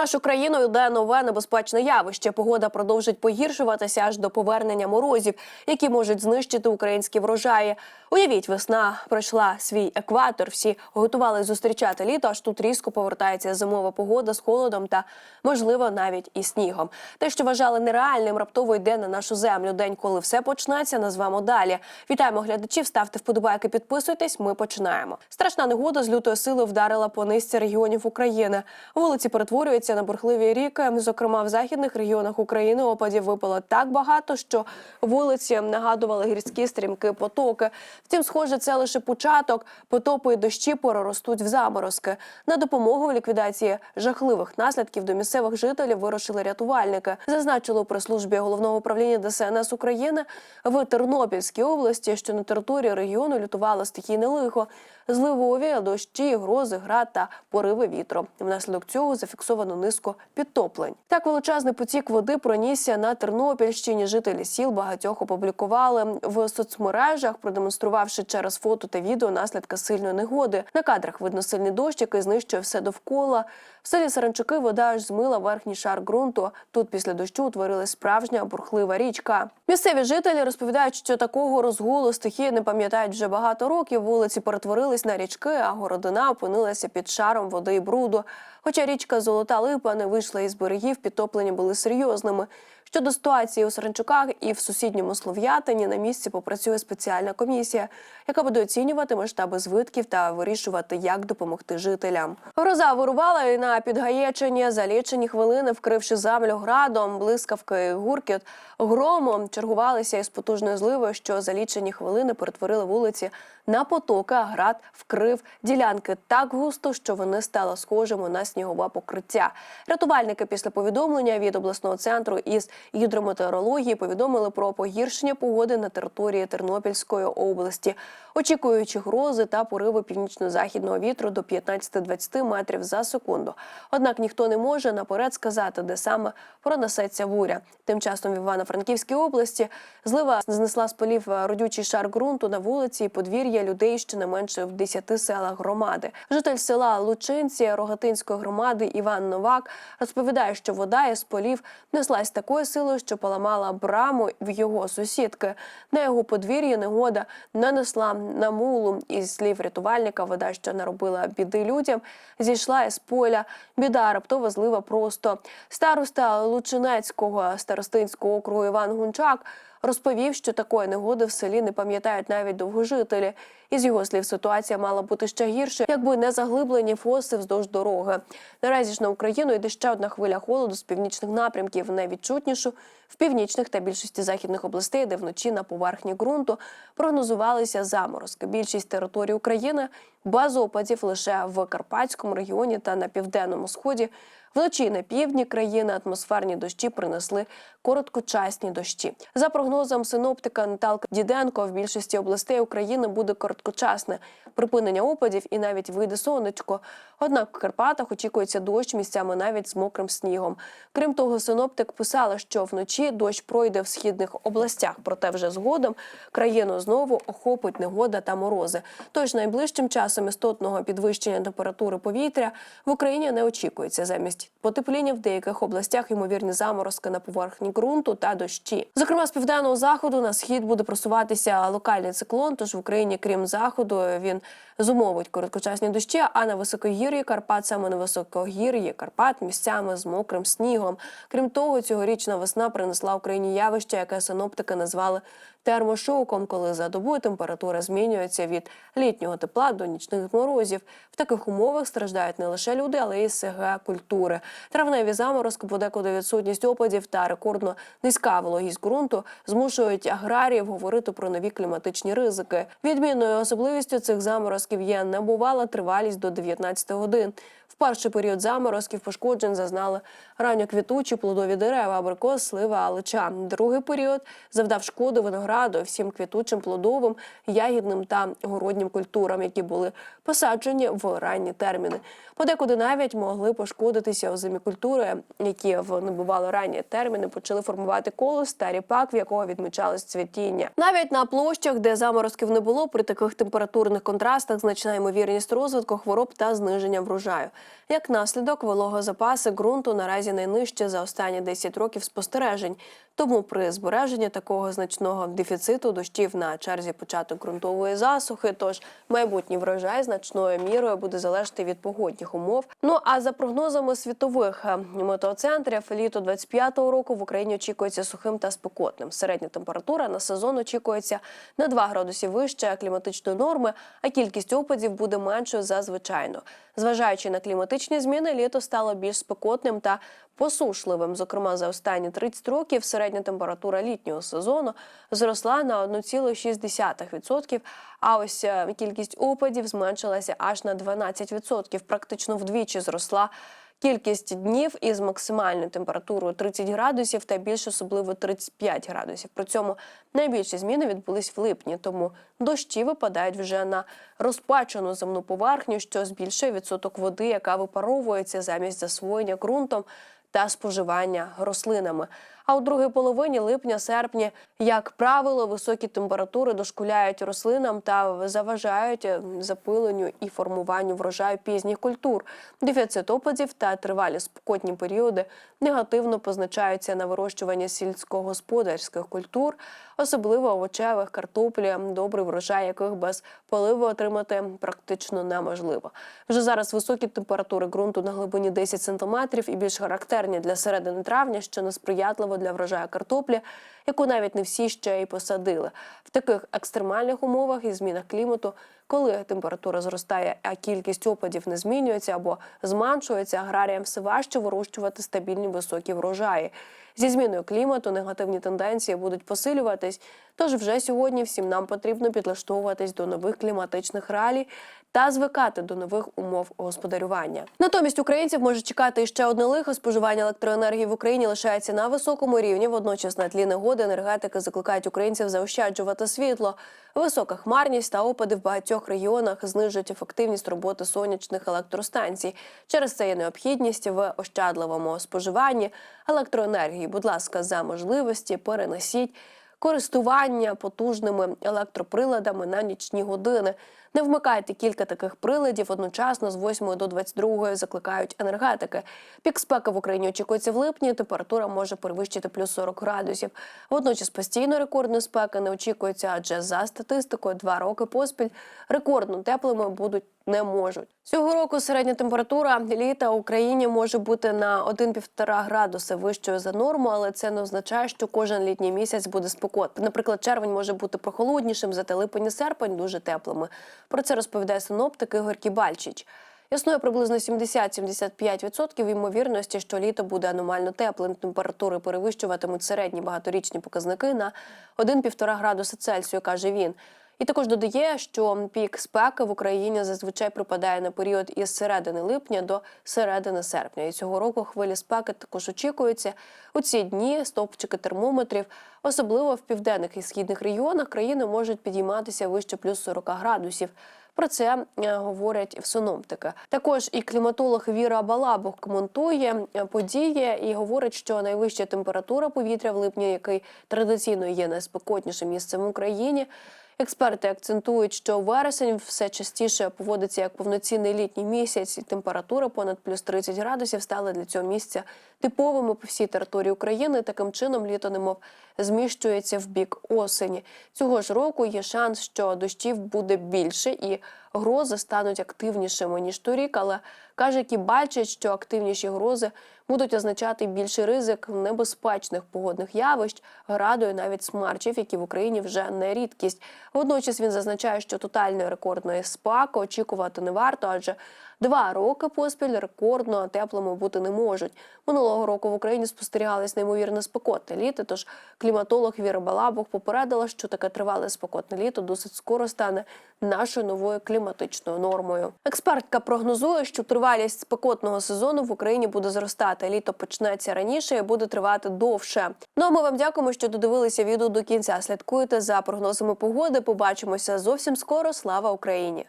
нашу країну йде нове небезпечне явище. Погода продовжить погіршуватися аж до повернення морозів, які можуть знищити українські врожаї. Уявіть, весна пройшла свій екватор. Всі готували зустрічати літо. Аж тут різко повертається зимова погода з холодом та, можливо, навіть і снігом. Те, що вважали нереальним, раптово йде на нашу землю. День, коли все почнеться, назвемо далі. Вітаємо глядачів. Ставте вподобайки, підписуйтесь. Ми починаємо. Страшна негода з лютої сили вдарила по низці регіонів України. Вулиці перетворюються на бурхливі ріки. Зокрема, в західних регіонах України опадів випало так багато, що вулиці нагадували гірські стрімки потоки. Втім, схоже, це лише початок. Потопи і дощі переростуть в заморозки. На допомогу в ліквідації жахливих наслідків до місцевих жителів вирушили рятувальники. Зазначили у прес-службі головного управління ДСНС України в Тернопільській області, що на території регіону лютувало стихійне лихо. Зливові, дощі, грози, град та пориви вітру. Внаслідок цього зафіксовано низку підтоплень. Так величезний потік води пронісся на Тернопільщині. Жителі сіл багатьох опублікували в соцмережах, продемонструвавши через фото та відео наслідки сильної негоди. На кадрах видно сильний дощ, який знищує все довкола. В селі Саранчуки вода аж змила верхній шар ґрунту. Тут після дощу утворилась справжня бурхлива річка. Місцеві жителі розповідають, що такого розгулу стихії не пам'ятають вже багато років. Вулиці перетворились на річки, а городина опинилася під шаром води і бруду. Хоча річка Золота Липа не вийшла із берегів, підтоплення були серйозними. Щодо ситуації у Саранчуках і в сусідньому Слов'ятині на місці попрацює спеціальна комісія, яка буде оцінювати масштаби збитків та вирішувати, як допомогти жителям. Гроза вирувала і на Підгаєчині за лічені хвилини, вкривши землю градом, блискавки, гуркіт, громом чергувалися із потужною зливою, що за лічені хвилини перетворили вулиці на потоки, а град вкрив ділянки так густо, що вони стали схожими на снігове покриття. Рятувальники після повідомлення від обласного центру із гідрометеорології повідомили про погіршення погоди на території Тернопільської області, очікуючи грози та пориви північно-західного вітру до 15-20 метрів за секунду. Однак ніхто не може наперед сказати, де саме пронесеться буря. Тим часом в Івано-Франківській області злива знесла з полів родючий шар ґрунту на вулиці і подвір'я людей щонайменше в 10 селах громади. Житель села Лучинці Рогатинської громади Іван Новак розповідає, що вода із полів неслась такою силою, що поламала браму в його сусідки. На його подвір'ї негода нанесла на мулу. Із слів рятувальника, вода, що наробила біди людям, зійшла із поля. Біда раптова злива просто. Староста Лучинецького старостинського округу Іван Гунчак розповів, що такої негоди в селі не пам'ятають навіть довгожителі. Із його слів, ситуація мала бути ще гірше, якби не заглиблені фоси вздовж дороги. Наразі ж на Україну йде ще одна хвиля холоду з північних напрямків, найвідчутнішу в північних та більшості західних областей, де вночі на поверхні ґрунту прогнозувалися заморозки. Більшість територій України без опадів лише в Карпатському регіоні та на південному сході. Вночі на півдні країни атмосферні дощі принесли короткочасні дощі. За прогнозом синоптика Наталки Діденко, в більшості областей України буде короткочасне припинення опадів і навіть вийде сонечко. Однак в Карпатах очікується дощ місцями навіть з мокрим снігом. Крім того, синоптик писала, що вночі дощ пройде в східних областях, проте вже згодом країну знову охопить негода та морози. Тож найближчим часом істотного підвищення температури повітря в Україні не очікується. Замість потепління в деяких областях ймовірні заморозки на поверхні ґрунту та дощі. Зокрема, з південного заходу на схід буде просуватися локальний циклон. Тож в Україні, крім заходу, він зумовить короткочасні дощі. А на високогір'ї Карпат, саме на високогір'ї Карпат, місцями з мокрим снігом. Крім того, цьогорічна весна принесла Україні явище, яке синоптики назвали термошоком, коли за добою температура змінюється від літнього тепла до нічних морозів. В таких умовах страждають не лише люди, але й СГ культури. Травневі заморозки, подекуди відсутність опадів та рекордно низька вологість ґрунту змушують аграріїв говорити про нові кліматичні ризики. Відмінною особливістю цих заморозків є небувала тривалість до 19 годин. В перший період заморозків пошкоджень зазнали ранньоквітучі плодові дерева, абрикос, слива, алича. Другий період завдав шкоди виноград винограду, всім квітучим, плодовим, ягідним та городнім культурам, які були посаджені в ранні терміни. Подекуди навіть могли пошкодитися озимі культури, які в набували ранні терміни, почали формувати колос та ріпак, в якого відмічалось цвітіння. Навіть на площах, де заморозків не було, при таких температурних контрастах значна ймовірність розвитку хвороб та зниження врожаю. Як наслідок, вологозапаси ґрунту наразі найнижче за останні 10 років спостережень. Тому при збереженні такого значного дефіциту дощів на черзі початок ґрунтової засухи, тож майбутній врожай значною мірою буде залежати від погодних умов. Ну а за прогнозами світових е, метеоцентрів, літо 25-го року в Україні очікується сухим та спекотним. Середня температура на сезон очікується на 2 градуси вище кліматичної норми, а кількість опадів буде меншою за звичайно. Зважаючи на кліматичні зміни, літо стало більш спекотним та посушливим. Зокрема, за останні 30 років середня температура літнього сезону зросла на 1,6%, а ось е, кількість опадів зменшилася аж на 12%. Практично вдвічі зросла. Кількість днів із максимальною температурою 30 градусів та більш особливо 35 градусів. При цьому найбільші зміни відбулись в липні, тому дощі випадають вже на розпачену земну поверхню, що збільшує відсоток води, яка випаровується замість засвоєння ґрунтом та споживання рослинами. А у другій половині липня-серпня, як правило, високі температури дошкуляють рослинам та заважають е, запиленню і формуванню врожаю пізніх культур. Дефіцит опадів та тривалі спекотні періоди негативно позначаються на вирощуванні сільськогосподарських культур, особливо овочевих, картоплі, добрий врожай, яких без поливу отримати практично неможливо. Вже зараз високі температури ґрунту на глибині 10 см і більш характерні для середини травня, що несприятливо для врожаю картоплі, яку навіть не всі ще й посадили. В таких екстремальних умовах і змінах клімату, коли температура зростає, а кількість опадів не змінюється або зменшується, аграріям все важче вирощувати стабільні високі врожаї. Зі зміною клімату негативні тенденції будуть посилюватись. Тож вже сьогодні всім нам потрібно підлаштовуватись до нових кліматичних реалій та звикати до нових умов господарювання. Натомість українців може чекати ще одне лихо. Споживання електроенергії в Україні лишається на високому рівні. Водночас на тлі негоди енергетики закликають українців заощаджувати світло. Висока хмарність та опади в багатьох регіонах знижують ефективність роботи сонячних електростанцій. Через це є необхідність в ощадливому споживанні електроенергії. Будь ласка, за можливості перенесіть користування потужними електроприладами на нічні години. Не вмикайте кілька таких приладів одночасно з 8 до 22 закликають енергетики. Пік спеки в Україні очікується в липні. Температура може перевищити плюс 40 градусів. Водночас постійно рекордної спеки не очікується, адже за статистикою два роки поспіль рекордно теплими будуть не можуть. Цього року середня температура літа в Україні може бути на 1,5 градуси вищою за норму, але це не означає, що кожен літній місяць буде спекотним. Наприклад, червень може бути прохолоднішим, зате липень і серпень дуже теплими. Про це розповідає синоптик Ігор Кібальчич. Існує приблизно 70-75% ймовірності, що літо буде аномально теплим. Температури перевищуватимуть середні багаторічні показники на 1,5 градуса Цельсію, каже він. І також додає, що пік спеки в Україні зазвичай припадає на період із середини липня до середини серпня. І цього року хвилі спеки також очікуються. У ці дні стовпчики термометрів, особливо в південних і східних регіонах, країни можуть підійматися вище плюс 40 градусів. Про це е, говорять в синоптики. Також і кліматолог Віра Балабух коментує е, події і говорить, що найвища температура повітря в липні, який традиційно є найспекотнішим місцем в Україні. Експерти акцентують, що вересень все частіше поводиться як повноцінний літній місяць, і температура понад плюс 30 градусів стала для цього місця типовими по всій території України. Таким чином літо немов зміщується в бік осені. Цього ж року є шанс, що дощів буде більше і грози стануть активнішими ніж торік. Але каже бачать, що активніші грози будуть означати більший ризик небезпечних погодних явищ, граду навіть смарчів, які в Україні вже не рідкість. Водночас він зазначає, що тотальної рекордної спаки очікувати не варто, адже два роки поспіль рекордно теплими бути не можуть. Минулого року в Україні спостерігалось неймовірно спекотне літо. Тож кліматолог Віра Балабух попередила, що таке тривале спекотне літо досить скоро стане нашою новою кліматичною нормою. Експертка прогнозує, що Тривалість спекотного сезону в Україні буде зростати. Літо почнеться раніше і буде тривати довше. Ну а ми вам дякуємо, що додивилися відео до кінця. Слідкуйте за прогнозами погоди. Побачимося зовсім скоро. Слава Україні!